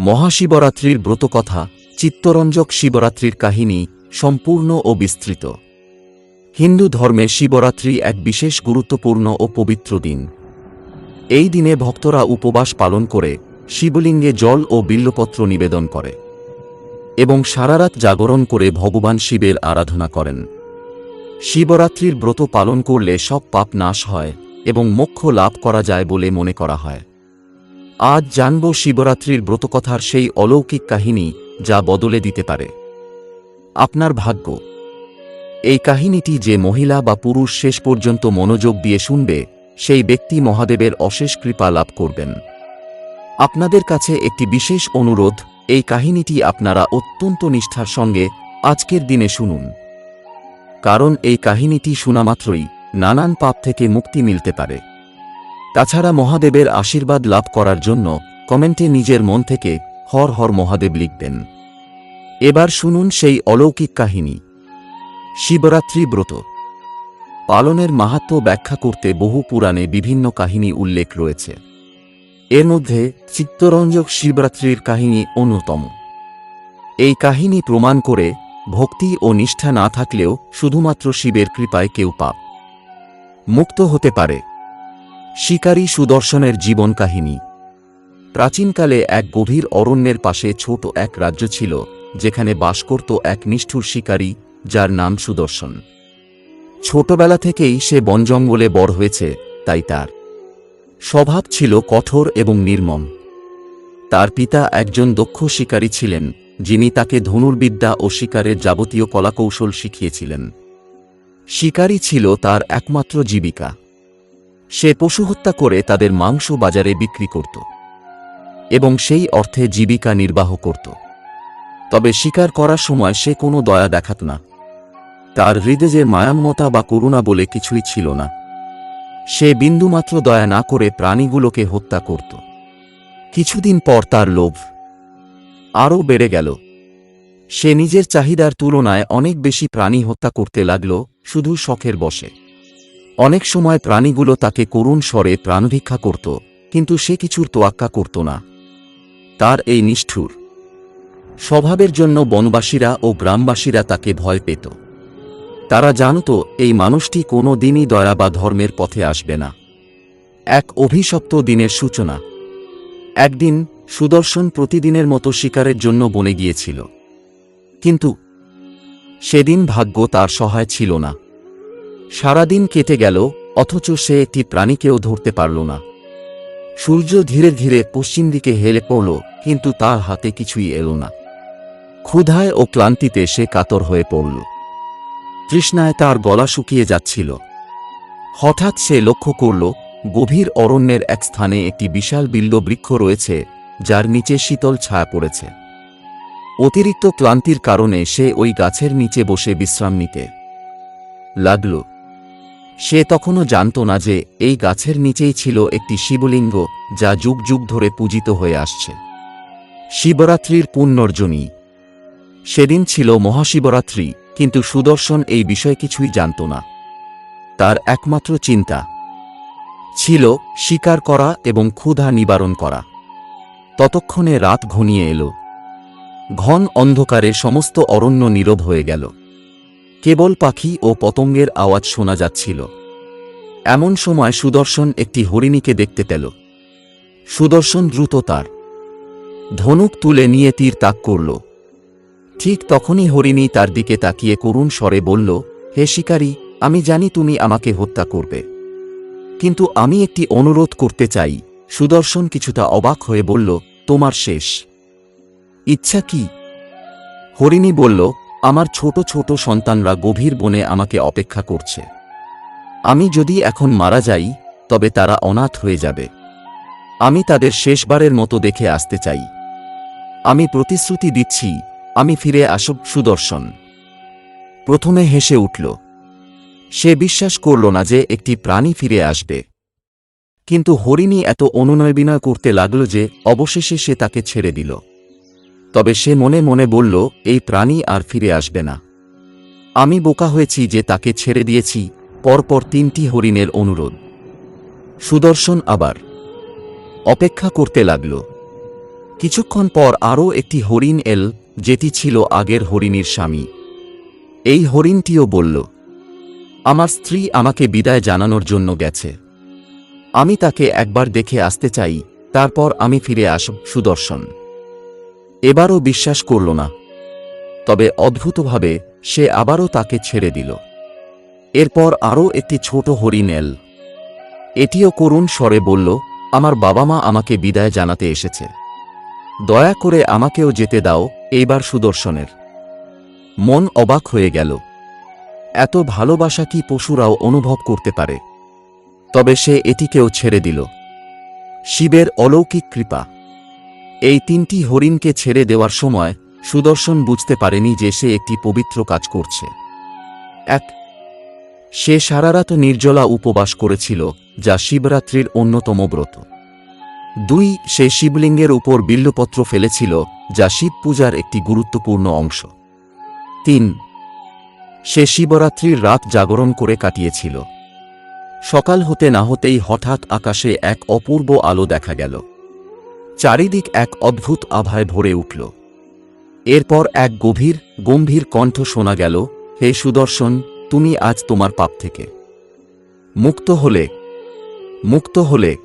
মহাশিবরাত্রির ব্রতকথা, চিত্তরঞ্জক শিবরাত্রির কাহিনী সম্পূর্ণ ও বিস্তৃত। হিন্দু ধর্মে শিবরাত্রি এক বিশেষ গুরুত্বপূর্ণ ও পবিত্র দিন। এই দিনে ভক্তরা উপবাস পালন করে শিবলিঙ্গে জল ও বিল্লপত্র নিবেদন করে এবং সারারাত জাগরণ করে ভগবান শিবের আরাধনা করেন। শিবরাত্রির ব্রত পালন করলে সব পাপ নাশ হয় এবং মোক্ষ লাভ করা যায় বলে মনে করা হয়। আজ জানব শিবরাত্রির ব্রতকথার সেই অলৌকিক কাহিনী যা বদলে দিতে পারে। আপনার ভাগ্য। এই কাহিনীটি যে মহিলা বা পুরুষ শেষ পর্যন্ত মনোযোগ দিয়ে শুনবে, সেই ব্যক্তি মহাদেবের অশেষ কৃপা লাভ করবেন। আপনাদের কাছে একটি বিশেষ অনুরোধ, এই কাহিনীটি আপনারা অত্যন্ত নিষ্ঠার সঙ্গে আজকের দিনে শুনুন। কারণ এই কাহিনীটি শোনামাত্রই নানান পাপ থেকে মুক্তি মিলতে পারে। তাছাড়া মহাদেবের আশীর্বাদ লাভ করার জন্য কমেন্টে নিজের মন থেকে হর হর মহাদেব লিখবেন। এবার শুনুন সেই অলৌকিক কাহিনী। শিবরাত্রি ব্রত। পালনের মাহাত্ম্য ব্যাখ্যা করতে বহু পুরাণে বিভিন্ন কাহিনী উল্লেখ রয়েছে। এর মধ্যে চিত্তরঞ্জক শিবরাত্রির কাহিনী অন্যতম। এই কাহিনী প্রমাণ করে ভক্তি ও নিষ্ঠা না থাকলেও শুধুমাত্র শিবের কৃপায় কেউ পাপ। মুক্ত হতে পারে। শিকারী সুদর্শনের জীবন কাহিনী। প্রাচীনকালে এক গভীর অরণ্যের পাশে ছোট এক রাজ্য ছিল, যেখানে বাস করত এক নিষ্ঠুর শিকারী, যার নাম সুদর্শন। ছোটবেলা থেকেই সে বনজঙ্গলে বড় হয়েছে, তাই তার স্বভাব ছিল কঠোর এবং নির্মম। তার পিতা একজন দক্ষ শিকারী ছিলেন, যিনি তাকে ধনুর্বিদ্যা ও শিকারের যাবতীয় কলাকৌশল শিখিয়েছিলেন। শিকারী ছিল তার একমাত্র জীবিকা। সে পশু হত্যা করে তাদের মাংস বাজারে বিক্রি করত এবং সেই অর্থে জীবিকা নির্বাহ করত। তবে শিকার করার সময় সে কোনো দয়া দেখাত না। তার হৃদয়ে মায়ামমতা বা করুণা বলে কিছুই ছিল না। সে বিন্দুমাত্র দয়া না করে প্রাণীগুলোকে হত্যা করত। কিছুদিন পর তার লোভ আরও বেড়ে গেল। সে নিজের চাহিদার তুলনায় অনেক বেশি প্রাণী হত্যা করতে লাগল, শুধু শখের বসে অনেক সময় প্রাণীগুলো তাকে করুণ স্বরে প্রাণভিক্ষা করত, কিন্তু সে কিছুর তোয়াক্কা করত না। তার এই নিষ্ঠুর স্বভাবের জন্য বনবাসীরা ও গ্রামবাসীরা তাকে ভয় পেত। তারা জানত এই মানুষটি কোনো দিনই দয়া বা ধর্মের পথে আসবে না। এক অভিশপ্ত দিনের সূচনা। একদিন সুদর্শন প্রতিদিনের মতো শিকারের জন্য বনে গিয়েছিল। কিন্তু সেদিন ভাগ্য তার সহায় ছিল না। সারাদিন কেটে গেল, অথচ সে একটি প্রাণীকেও ধরতে পারল না। সূর্য ধীরে ধীরে পশ্চিম দিকে হেলে পড়ল, কিন্তু তার হাতে কিছুই এলো না। ক্ষুধায় ও ক্লান্তিতে সে কাতর হয়ে পড়ল। তৃষ্ণায় তার গলা শুকিয়ে যাচ্ছিল। হঠাৎ সে লক্ষ্য করল, গভীর অরণ্যের এক স্থানে একটি বিশাল বিল্ল বৃক্ষ রয়েছে, যার নিচে শীতল ছায়া পড়েছে। অতিরিক্ত ক্লান্তির কারণে সে ওই গাছের নিচে বসে বিশ্রাম নিতে লাগল। সে তখনও জানত না যে এই গাছের নিচেই ছিল একটি শিবলিঙ্গ, যা যুগ যুগ ধরে পূজিত হয়ে আসছে। শিবরাত্রির পুণ্যর্জনী। সেদিন ছিল মহাশিবরাত্রি, কিন্তু সুদর্শন এই বিষয়ে কিছুই জানত না। তার একমাত্র চিন্তা ছিল শিকার করা এবং ক্ষুধা নিবারণ করা। ততক্ষণে রাত ঘনিয়ে এলো। ঘন অন্ধকারে সমস্ত অরণ্য নীরব হয়ে গেল। কেবল পাখি ও পতঙ্গের আওয়াজ শোনা যাচ্ছিল। এমন সময় সুদর্শন একটি হরিণীকে দেখতে পেল। সুদর্শন দ্রুত তার ধনুক তুলে নিয়ে তীর তাক করল। ঠিক তখনই হরিণী তার দিকে তাকিয়ে করুণ স্বরে বলল, হে শিকারী, আমি জানি তুমি আমাকে হত্যা করবে। কিন্তু আমি একটি অনুরোধ করতে চাই। সুদর্শন কিছুটা অবাক হয়ে বলল, তোমার শেষ। ইচ্ছা কি? হরিণী বলল আমার ছোট ছোট সন্তানরা গভীর বনে আমাকে অপেক্ষা করছে। আমি যদি এখন মারা যাই, তবে তারা অনাথ হয়ে যাবে। আমি তাদের শেষবারের মতো দেখে আসতে চাই। আমি প্রতিশ্রুতি দিচ্ছি, আমি ফিরে আসব সুদর্শন। প্রথমে হেসে উঠল। সে বিশ্বাস করল না যে একটি প্রাণী ফিরে আসবে। কিন্তু হরিণী এত অনুনয় বিনয় করতে লাগল যে অবশেষে সে তাকে ছেড়ে দিল। তবে সে মনে মনে বলল, এই প্রাণী আর ফিরে আসবে না। আমি বোকা হয়েছি যে তাকে ছেড়ে দিয়েছি, পরপর তিনটি হরিণের অনুরোধ। সুদর্শন আবার অপেক্ষা করতে লাগল। কিছুক্ষণ পর আরও একটি হরিণ এল, যেটি ছিল আগের হরিণীর স্বামী। এই হরিণটিও বলল, আমার স্ত্রী আমাকে বিদায় জানানোর জন্য গেছে। আমি তাকে একবার দেখে আসতে চাই, তারপর আমি ফিরে আসব, সুদর্শন। এবারও বিশ্বাস করল না। তবে অদ্ভুতভাবে সে আবারও তাকে ছেড়ে দিল। এরপর আরও একটি ছোট হরিণ এল। এটিও করুণ স্বরে বলল, আমার বাবা মা আমাকে বিদায় জানাতে এসেছে। দয়া করে আমাকেও যেতে দাও এইবার সুদর্শনের। মন অবাক হয়ে গেল। এত ভালোবাসা কি পশুরাও অনুভব করতে পারে? তবে সে এটিকেও ছেড়ে দিল। শিবের অলৌকিক কৃপা। এই তিনটি হরিণকে ছেড়ে দেওয়ার সময় সুদর্শন বুঝতে পারেনি যে সে একটি পবিত্র কাজ করছে। এক, সে সারারাত নির্জলা উপবাস করেছিল, যা শিবরাত্রির অন্যতম ব্রত। দুই, সে শিবলিঙ্গের উপর বিল্লপত্র ফেলেছিল, যা শিব পূজার একটি গুরুত্বপূর্ণ অংশ। তিন, সে শিবরাত্রির রাত জাগরণ করে কাটিয়েছিল। সকাল হতে না হতেই হঠাৎ আকাশে এক অপূর্ব আলো দেখা গেল। চারিদিক এক অদ্ভুত আভায় ভরে উঠল। এরপর এক গভীর, গম্ভীর কণ্ঠ শোনা গেল, হে সুদর্শন, তুমি আজ তোমার পাপ থেকে। মুক্ত হলে মুক্ত হলে,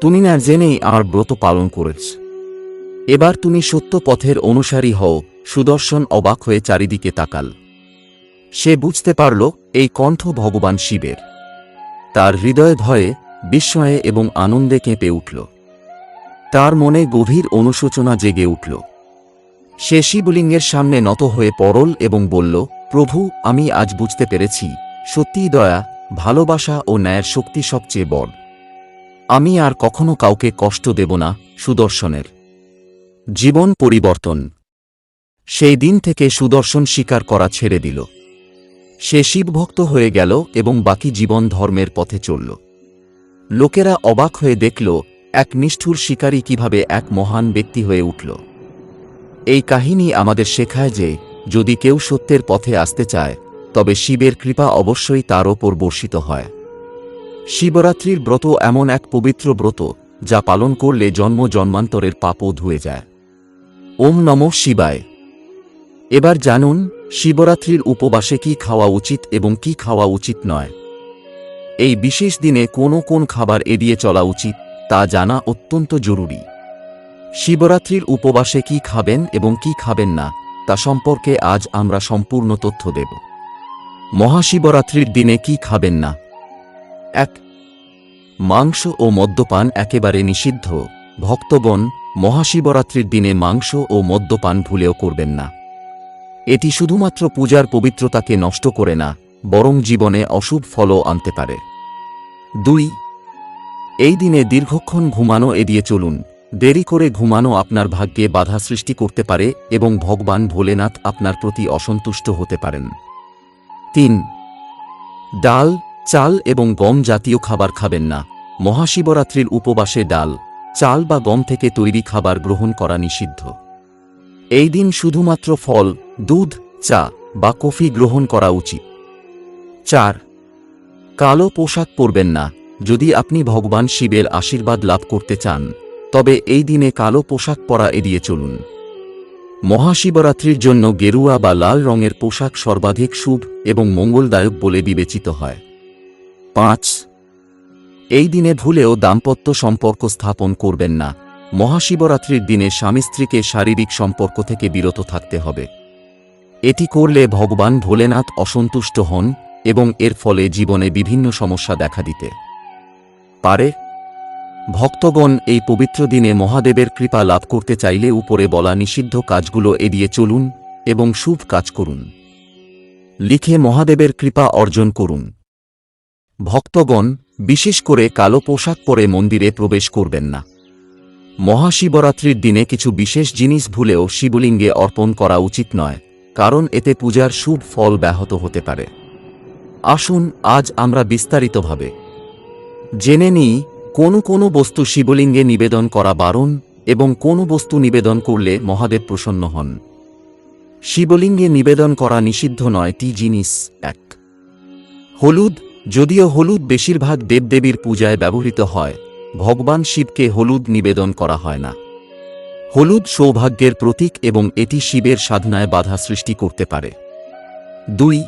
তুমি না জেনেই আর ব্রত পালন করেছ। এবার তুমি সত্য পথের অনুসারী হও, সুদর্শন অবাক হয়ে চারিদিকে তাকাল। সে বুঝতে পারল, এই কণ্ঠ ভগবান শিবের। তার হৃদয় ভয়ে বিস্ময়ে এবং আনন্দে কেঁপে উঠল। তার মনে গভীর অনুশোচনা জেগে উঠল। সে শিবলিঙ্গের সামনে নত হয়ে পরল এবং বলল, প্রভু, আমি আজ বুঝতে পেরেছি, সত্যিই দয়া, ভালোবাসা ও ন্যায়ের শক্তি সবচেয়ে বড়। আমি আর কখনো কাউকে কষ্ট দেব না, সুদর্শনের। জীবন পরিবর্তন। সেই দিন থেকে সুদর্শন স্বীকার করা ছেড়ে দিল। সে শিবভক্ত হয়ে গেল এবং বাকি জীবন ধর্মের পথে চলল। লোকেরা অবাক হয়ে দেখল এক নিষ্ঠুর শিকারী কীভাবে এক মহান ব্যক্তি হয়ে উঠল। এই কাহিনী আমাদের শেখায় যে, যদি কেউ সত্যের পথে আসতে চায়, তবে শিবের কৃপা অবশ্যই তার ওপর বর্ষিত হয়। শিবরাত্রির ব্রত এমন এক পবিত্র ব্রত, যা পালন করলে জন্ম জন্মান্তরের পাপও ধুয়ে যায়। ওম নম শিবায়। এবার জানুন, শিবরাত্রির উপবাসে কি খাওয়া উচিত এবং কি খাওয়া উচিত নয়। এই বিশেষ দিনে কোন কোন খাবার এড়িয়ে চলা উচিত তা জানা অত্যন্ত জরুরি। শিবরাত্রির উপবাসে কি খাবেন এবং কি খাবেন না, তা সম্পর্কে আজ আমরা সম্পূর্ণ তথ্য দেব। মহাশিবরাত্রির দিনে কি খাবেন না? এক, মাংস ও মদ্যপান একেবারে নিষিদ্ধ। ভক্তগণ, মহাশিবরাত্রির দিনে মাংস ও মদ্যপান ভুলেও করবেন না। এটি শুধুমাত্র পূজার পবিত্রতাকে নষ্ট করে না, বরং জীবনে অশুভ ফলও আনতে পারে। দুই এই দিনে দীর্ঘক্ষণ ঘুমানো এড়িয়ে চলুন। দেরি করে ঘুমানো আপনার ভাগ্যে বাধা সৃষ্টি করতে পারে এবং ভগবান ভোলেনাথ আপনার প্রতি অসন্তুষ্ট হতে পারেন। তিন। ডাল, চাল এবং গম জাতীয় খাবার খাবেন না। মহাশিবরাত্রির উপবাসে ডাল, চাল বা গম থেকে তৈরি খাবার গ্রহণ করা নিষিদ্ধ। এই দিন শুধুমাত্র ফল, দুধ, চা বা কফি গ্রহণ করা উচিত। চার। কালো পোশাক পরবেন না। যদি আপনি ভগবান শিবের আশীর্বাদ লাভ করতে চান, তবে এই দিনে কালো পোশাক পরা এড়িয়ে চলুন। মহাশিবরাত্রির জন্য গেরুয়া বা লাল রঙের পোশাক সর্বাধিক শুভ এবং মঙ্গলদায়ক বলে বিবেচিত হয়। পাঁচ, এই দিনে ভুলেও দাম্পত্য সম্পর্ক স্থাপন করবেন না। মহাশিবরাত্রির দিনে স্বামী স্ত্রীকে শারীরিক সম্পর্ক থেকে বিরত থাকতে হবে। এটি করলে ভগবান ভোলেনাথ অসন্তুষ্ট হন এবং এর ফলে জীবনে বিভিন্ন সমস্যা দেখা দিতে। পারে? ভক্তগণ এই পবিত্র দিনে মহাদেবের কৃপা লাভ করতে চাইলে উপরে বলা নিষিদ্ধ কাজগুলো এড়িয়ে চলুন এবং শুভ কাজ করুন। লিখে মহাদেবের কৃপা অর্জন করুন। ভক্তগণ, বিশেষ করে কালো পোশাক পরে মন্দিরে প্রবেশ করবেন না। মহাশিবরাত্রির দিনে কিছু বিশেষ জিনিস ভুলেও শিবলিঙ্গে অর্পণ করা উচিত নয়, কারণ এতে পূজার শুভ ফল ব্যাহত হতে পারে। আসুন, আজ আমরা বিস্তারিতভাবে জেনে নিই, কোন কোন বস্তু শিবলিঙ্গে নিবেদন করা বারণ এবং কোন বস্তু নিবেদন করলে মহাদেব প্রসন্ন হন। শিবলিঙ্গে নিবেদন করা নিষিদ্ধ নয় টি জিনিস এক। হলুদ, যদিও হলুদ বেশিরভাগ দেবদেবীর পূজায় ব্যবহৃত হয়, ভগবান শিবকে হলুদ নিবেদন করা হয় না। হলুদ সৌভাগ্যের প্রতীক এবং এটি শিবের সাধনায় বাধা সৃষ্টি করতে পারে। দুই,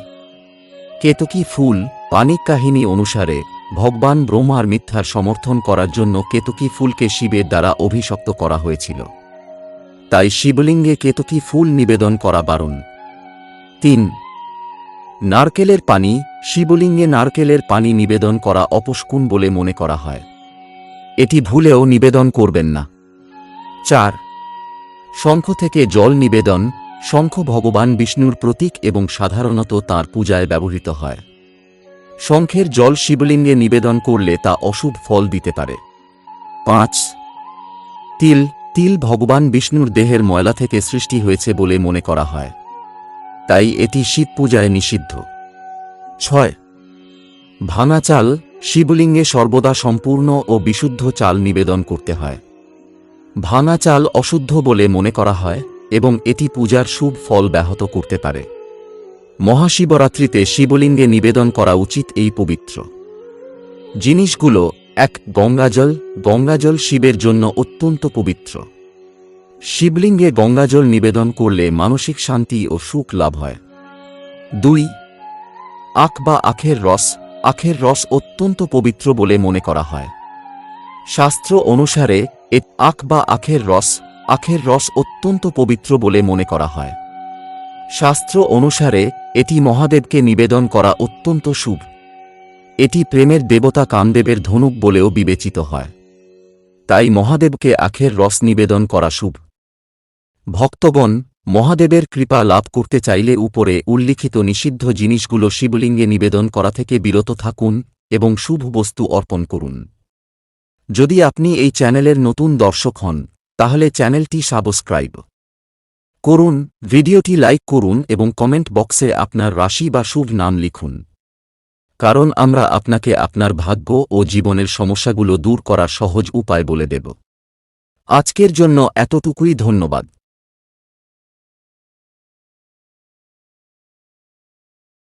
কেতকী ফুল পানিক কাহিনী অনুসারে ভগবান ব্রহ্মার মিথ্যার সমর্থন করার জন্য কেতকী ফুলকে শিবের দ্বারা অভিশপ্ত করা হয়েছিল। তাই শিবলিঙ্গে কেতকী ফুল নিবেদন করা বারণ। তিন, নারকেলের পানি, শিবলিঙ্গে নারকেলের পানি নিবেদন করা অপস্কুন বলে মনে করা হয়। এটি ভুলেও নিবেদন করবেন না। চার, শঙ্খ থেকে জল নিবেদন, শঙ্খ ভগবান বিষ্ণুর প্রতীক এবং সাধারণত তার পূজায় ব্যবহৃত হয়। শঙ্খের জল শিবলিঙ্গে নিবেদন করলে তা অশুভ ফল দিতে পারে। পাঁচ, তিল তিল ভগবান বিষ্ণুর দেহের ময়লা থেকে সৃষ্টি হয়েছে বলে মনে করা হয়। তাই এটি শিব পূজায় নিষিদ্ধ। ছয়, ভাঙা চাল শিবলিঙ্গে সর্বদা সম্পূর্ণ ও বিশুদ্ধ চাল নিবেদন করতে হয়। ভাঙা চাল অশুদ্ধ বলে মনে করা হয় এবং এটি পূজার শুভ ফল ব্যাহত করতে পারে। মহাশিবরাত্রিতে শিবলিঙ্গে নিবেদন করা উচিত এই পবিত্র জিনিসগুলো, এক, গঙ্গাজল গঙ্গাজল শিবের জন্য অত্যন্ত পবিত্র। শিবলিঙ্গে গঙ্গাজল নিবেদন করলে মানসিক শান্তি ও সুখ লাভ হয়। দুই, আখ বা আখের রস আখের রস অত্যন্ত পবিত্র বলে মনে করা হয়। শাস্ত্র অনুসারে, এ আখ বা আখের রস আখের রস অত্যন্ত পবিত্র বলে মনে করা হয়। শাস্ত্র অনুসারে এটি মহাদেবকে নিবেদন করা অত্যন্ত শুভ। এটি প্রেমের দেবতা কামদেবের ধনুক বলেও বিবেচিত হয়। তাই মহাদেবকে আখের রস নিবেদন করা শুভ। ভক্তগণ, মহাদেবের কৃপা লাভ করতে চাইলে উপরে উল্লিখিত নিষিদ্ধ জিনিসগুলো শিবলিঙ্গে নিবেদন করা থেকে বিরত থাকুন এবং শুভ বস্তু অর্পণ করুন। যদি আপনি এই চ্যানেলের নতুন দর্শক হন, তাহলে চ্যানেলটি সাবস্ক্রাইব। করুন, ভিডিওটি লাইক করুন এবং কমেন্ট বক্সে আপনার রাশি বা শুভ নাম লিখুন। কারণ আমরা আপনাকে আপনার ভাগ্য ও জীবনের সমস্যাগুলো দূর করার সহজ উপায় বলে দেব। আজকের জন্য এতটুকুই, ধন্যবাদ।